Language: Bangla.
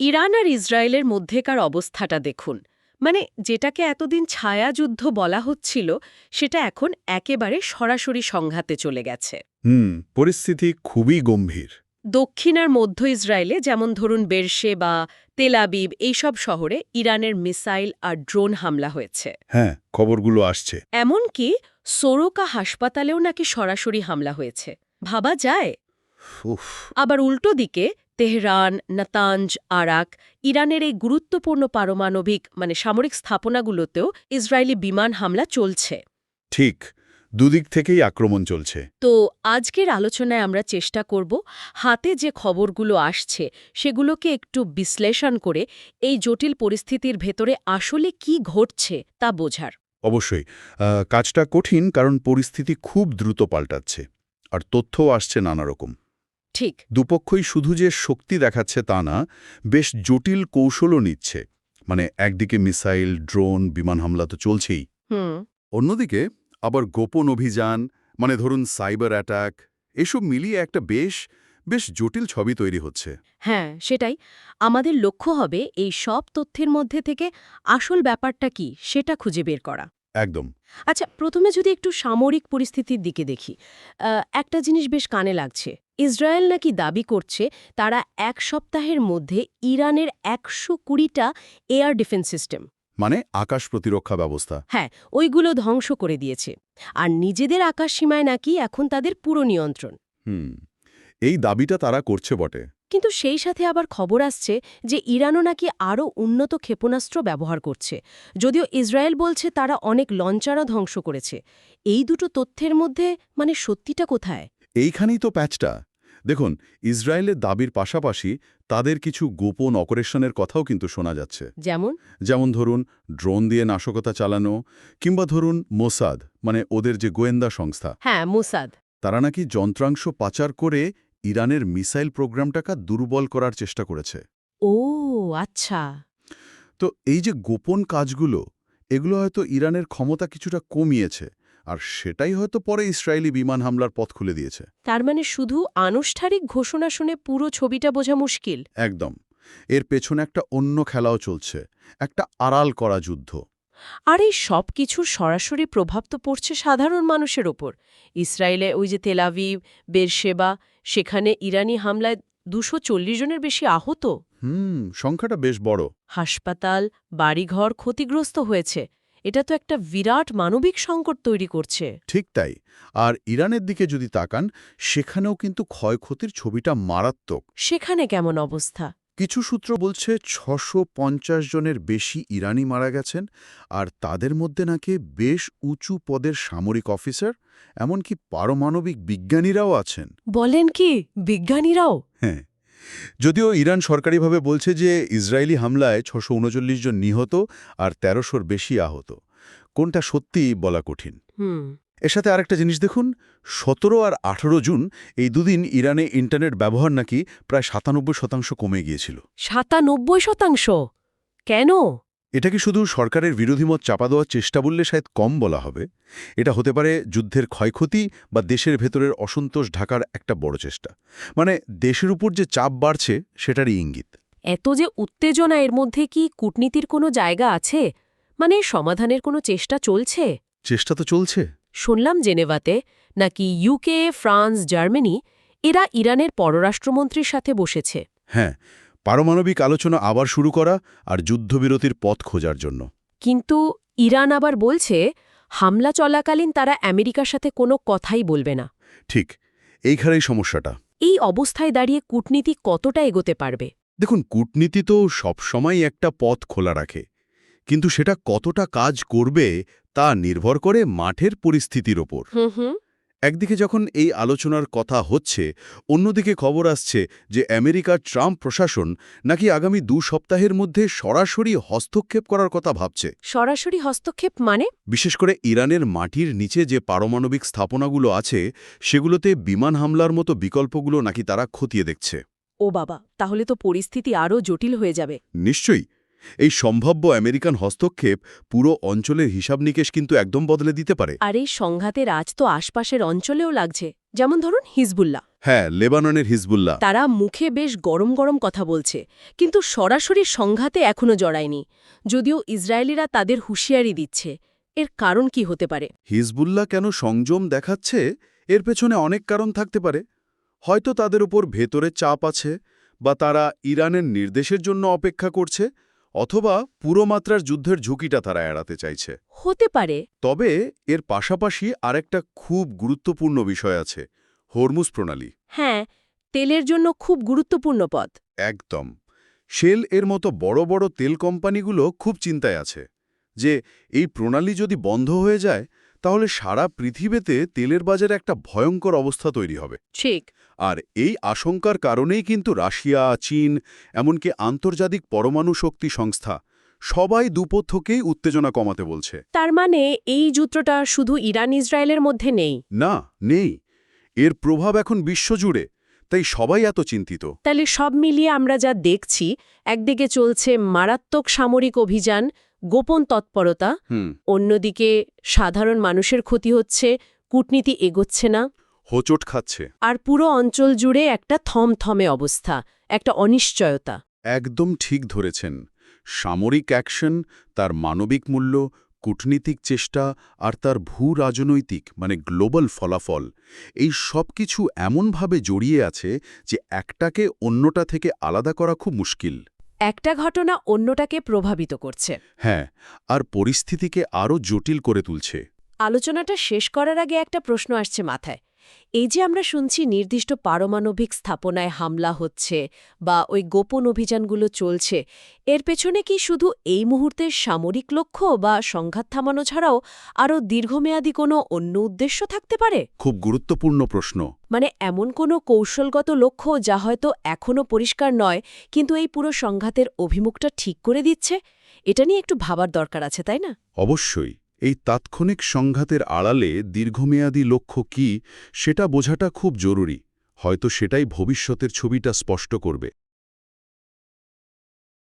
ইরান আর ইসরায়েলের মধ্যেকার অবস্থাটা দেখুন। মানে যেটাকে এতদিন ছায়াযুদ্ধ বলা হচ্ছিল সেটা এখন একেবারে সরাসরি সংঘাতে চলে গেছে। হুম পরিস্থিতি খুবই গম্ভীর। দক্ষিণ আর মধ্য ইসরায়েলে যেমন ধরুন বেরশে বা তেলাবিব এইসব শহরে ইরানের মিসাইল আর ড্রোন হামলা হয়েছে। হ্যাঁ খবরগুলো আসছে। এমনকি সোরোকা হাসপাতালেও নাকি সরাসরি হামলা হয়েছে। ভাবা যায়? আবার উল্টো দিকে তেহরান নাতাঞ্জ আরাক ইরানের এই গুরুত্বপূর্ণ পারমাণবিক মানে সামরিক স্থাপনাগুলোতেও ইসরায়েলি বিমান হামলা চলছে। ঠিক দুদিক থেকেই আক্রমণ চলছে। তো আজকের আলোচনায় আমরা চেষ্টা করব হাতে যে খবরগুলো আসছে সেগুলোকে একটু বিশ্লেষণ করে এই জটিল পরিস্থিতির ভেতরে আসলে কি ঘটছে তা বোঝার। অবশ্যই কাজটা কঠিন কারণ পরিস্থিতি খুব দ্রুত পাল্টাচ্ছে আর তথ্যও আসছে নানা রকম। ঠিক। দুপক্ষই শুধু যে শক্তি দেখাচ্ছে তা না বেশ জটিল কৌশলও নিচ্ছে। মানে একদিকে মিসাইল ড্রোন বিমান হামলা তো চলছেই। অন্যদিকে আবার গোপন অভিযান মানে ধরুন সাইবার অ্যাটাক এসব মিলিয়ে একটা বেশ বেশ জটিল ছবি তৈরি হচ্ছে। হ্যাঁ সেটাই। আমাদের লক্ষ্য হবে এই সব তথ্যের মধ্যে থেকে আসল ব্যাপারটা কি সেটা খুঁজে বের করা। একদম। আচ্ছা প্রথমে যদি একটু সামরিক পরিস্থিতির দিকে দেখি একটা জিনিস বেশ কানে লাগছে। ইসরায়েল নাকি দাবি করছে তারা এক সপ্তাহের মধ্যে ইরানের একশো কুড়িটা এয়ার ডিফেন্স সিস্টেম। মানে আকাশ প্রতিরক্ষা ব্যবস্থা। হ্যাঁ ওইগুলো ধ্বংস করে দিয়েছে। আর নিজেদের আকাশ সীমায় নাকি এখন তাদের পুরো নিয়ন্ত্রণ। হুম এই দাবিটা তারা করছে বটে। কিন্তু সেই সাথে আবার খবর আসছে যে ইরানও নাকি আরও উন্নত ক্ষেপণাস্ত্র ব্যবহার করছে। যদিও ইসরায়েল বলছে তারা অনেক লঞ্চারও ধ্বংস করেছে। এই দুটো তথ্যের মধ্যে মানে সত্যিটা কোথায়? এইখানেই তো প্যাচটা। দেখুন ইসরায়েলের দাবির পাশাপাশি তাদের কিছু গোপন অপারেশনের কথাও কিন্তু শোনা যাচ্ছে। যেমন? যেমন ধরুন ড্রোন দিয়ে নাশকতা চালানো কিংবা ধরুন মোসাদ মানে ওদের যে গোয়েন্দা সংস্থা। হ্যাঁ মোসাদ। তারা নাকি যন্ত্রাংশ পাচার করে ইরানের মিসাইল প্রোগ্রামটাকে দুর্বল করার চেষ্টা করেছে। ও আচ্ছা। তো এই যে গোপন কাজগুলো এগুলো হয়তো ইরানের ক্ষমতা কিছুটা কমিয়েছে আর সেটাই হয়তো পরে ইসরায়েলি বিমান হামলার পথ খুলে দিয়েছে। তার মানে শুধু আনুষ্ঠানিক ঘোষণা শুনে পুরো ছবিটা বোঝা মুশকিল? একদম। এর পেছনে একটা অন্য খেলাও চলছে একটা আড়াল করা যুদ্ধ। আর এই সব কিছুর সরাসরি প্রভাব তো পড়ছে সাধারণ মানুষের ওপর। ইসরায়েলে ওই যে তেলাভিভ বেরশেবা সেখানে ইরানি হামলায় দুশো জনের বেশি আহত। হুম সংখ্যাটা বেশ বড়। হাসপাতাল বাড়িঘর ক্ষতিগ্রস্ত হয়েছে। এটা তো একটা বিরাট মানবিক সংকট তৈরি করছে। ঠিক তাই। আর ইরানের দিকে যদি তাকান সেখানেও কিন্তু ক্ষয়ক্ষতির ছবিটা মারাত্মক। সেখানে কেমন অবস্থা? কিছু সূত্র বলছে ছশো পঞ্চাশ জনের বেশি ইরানি মারা গেছেন আর তাদের মধ্যে নাকি বেশ উঁচু পদের সামরিক অফিসার এমনকি পারমাণবিক বিজ্ঞানীরাও আছেন। বলেন কি বিজ্ঞানীরাও? হ্যাঁ যদিও ইরান সরকারিভাবে বলছে যে ইসরায়েলি হামলায় ছশো উনচল্লিশ জন নিহত আর তেরোশোর বেশি আহত। কোনটা সত্যি বলা কঠিন। হুম। এর সাথে আরেকটা জিনিস দেখুন সতেরো আর আঠেরো জুন এই দুদিন ইরানে ইন্টারনেট ব্যবহার নাকি প্রায় সাতানব্বই শতাংশ কমে গিয়েছিল। সাতানব্বই শতাংশ? কেন? এটা কি শুধু সরকারের বিরোধীমত চাপা দেওয়ার চেষ্টা বললে শায়দ কম বলা হবে? এটা হতে পারে যুদ্ধের ক্ষয়ক্ষতি বা দেশের ভেতরের অসন্তোষ ঢাকার একটা বড় চেষ্টা। মানে দেশের উপর যে চাপ বাড়ছে সেটারই ইঙ্গিত। এত যে উত্তেজনা এর মধ্যে কি কূটনীতির কোনো জায়গা আছে? মানে সমাধানের কোনো চেষ্টা চলছে? চেষ্টা তো চলছে। শুনলাম জেনেভাতে নাকি ইউকে ফ্রান্স জার্মানি এরা ইরানের পররাষ্ট্রমন্ত্রীর সাথে বসেছে। হ্যাঁ পারমাণবিক আলোচনা আবার শুরু করা আর যুদ্ধবিরতির পথ খোঁজার জন্য। কিন্তু ইরান আবার বলছে হামলা চলাকালীন তারা আমেরিকার সাথে কোনো কথাই বলবে না। ঠিক এইখানেই সমস্যাটা। এই অবস্থায় দাঁড়িয়ে কূটনীতি কতটা এগোতে পারবে? দেখুন কূটনীতি তো সবসময় একটা পথ খোলা রাখে। কিন্তু সেটা কতটা কাজ করবে তা নির্ভর করে মাঠের পরিস্থিতির ওপর। একদিকে যখন এই আলোচনার কথা হচ্ছে অন্যদিকে খবর আসছে যে আমেরিকার ট্রাম্প প্রশাসন নাকি আগামী দু সপ্তাহের মধ্যে সরাসরি হস্তক্ষেপ করার কথা ভাবছে। সরাসরি হস্তক্ষেপ মানে? বিশেষ করে ইরানের মাটির নিচে যে পারমাণবিক স্থাপনাগুলো আছে সেগুলোতে বিমান হামলার মতো বিকল্পগুলো নাকি তারা খতিয়ে দেখছে। ও বাবা তাহলে তো পরিস্থিতি আরও জটিল হয়ে যাবে। নিশ্চয়ই। এই সম্ভাব্য আমেরিকান হস্তক্ষেপ পুরো অঞ্চলের হিসাব নিকেশ কিন্তু একদম বদলে দিতে পারে। আর এই সংঘাতের আজ তো আশপাশের অঞ্চলেও লাগছে যেমন ধরুন হিজবুল্লাহ। হ্যাঁ লেবাননের হিজবুল্লাহ। তারা মুখে বেশ গরম গরম কথা বলছে কিন্তু সরাসরি সংঘাতে এখনও জড়ায়নি যদিও ইসরায়েলিরা তাদের হুঁশিয়ারি দিচ্ছে। এর কারণ কি হতে পারে? হিজবুল্লাহ কেন সংযম দেখাচ্ছে? এর পেছনে অনেক কারণ থাকতে পারে। হয়তো তাদের উপর ভেতরে চাপ আছে বা তারা ইরানের নির্দেশের জন্য অপেক্ষা করছে অথবা পুরো মাত্রার যুদ্ধের ঝুঁকিটা তারা এড়াতে চাইছে। হতে পারে। তবে এর পাশাপাশি আরেকটা খুব গুরুত্বপূর্ণ বিষয় আছে হরমুজ প্রণালী। হ্যাঁ তেলের জন্য খুব গুরুত্বপূর্ণ পথ একদম। শেল এর মতো বড় বড় তেল কোম্পানিগুলো খুব চিন্তায় আছে যে এই প্রণালী যদি বন্ধ হয়ে যায় তাহলে সারা পৃথিবীতে তেলের বাজারে একটা ভয়ঙ্কর অবস্থা তৈরি হবে। ঠিক। আর এই আশঙ্কার কারণেই কিন্তু রাশিয়া চীন এমনকি আন্তর্জাতিক পরমাণু শক্তি সংস্থা সবাই দুপক্ষকেই উত্তেজনা কমাতে বলছে। তার মানে এই যুদ্ধটা শুধু ইরান ইসরায়েলের মধ্যে নেই? না নেই। এর প্রভাব এখন বিশ্বজুড়ে তাই সবাই এত চিন্তিত। তাহলে সব মিলিয়ে আমরা যা দেখছি একদিকে চলছে মারাত্মক সামরিক অভিযান গোপন তৎপরতা অন্যদিকে সাধারণ মানুষের ক্ষতি হচ্ছে কূটনীতি এগোচ্ছে না। হোচট খাচ্ছে। আর পুরো অঞ্চল জুড়ে একটা থমথমে অবস্থা একটা অনিশ্চয়তা। একদম ঠিক ধরেছেন। সামরিক অ্যাকশন তার মানবিক মূল্য কূটনীতিক চেষ্টা আর তার ভূ রাজনৈতিক মানে গ্লোবাল ফলাফল এই সব কিছু এমনভাবে জড়িয়ে আছে যে একটাকে অন্যটা থেকে আলাদা করা খুব মুশকিল। একটা ঘটনা অন্যটাকে প্রভাবিত করছে। হ্যাঁ আর পরিস্থিতিকে আরও জটিল করে তুলছে। আলোচনাটা শেষ করার আগে একটা প্রশ্ন আসছে মাথায়। এই যে আমরা শুনছি নির্দিষ্ট পারমাণবিক স্থাপনায় হামলা হচ্ছে বা ওই গোপন অভিযানগুলো চলছে এর পেছনে কি শুধু এই মুহূর্তের সামরিক লক্ষ্য বা সংঘাত থামানো ছাড়াও আরও দীর্ঘমেয়াদী কোনো অন্য উদ্দেশ্য থাকতে পারে? খুব গুরুত্বপূর্ণ প্রশ্ন। মানে এমন কোনো কৌশলগত লক্ষ্য যা হয়তো এখনও পরিষ্কার নয় কিন্তু এই পুরো সংঘাতের অভিমুখটা ঠিক করে দিচ্ছে? এটা নিয়ে একটু ভাবার দরকার আছে তাই না? অবশ্যই। এই তাৎক্ষণিক সংঘাতের আড়ালে দীর্ঘমেয়াদী লক্ষ্য কি, সেটা বোঝাটা খুব জরুরি। হয়তো সেটাই ভবিষ্যতের ছবিটা স্পষ্ট করবে।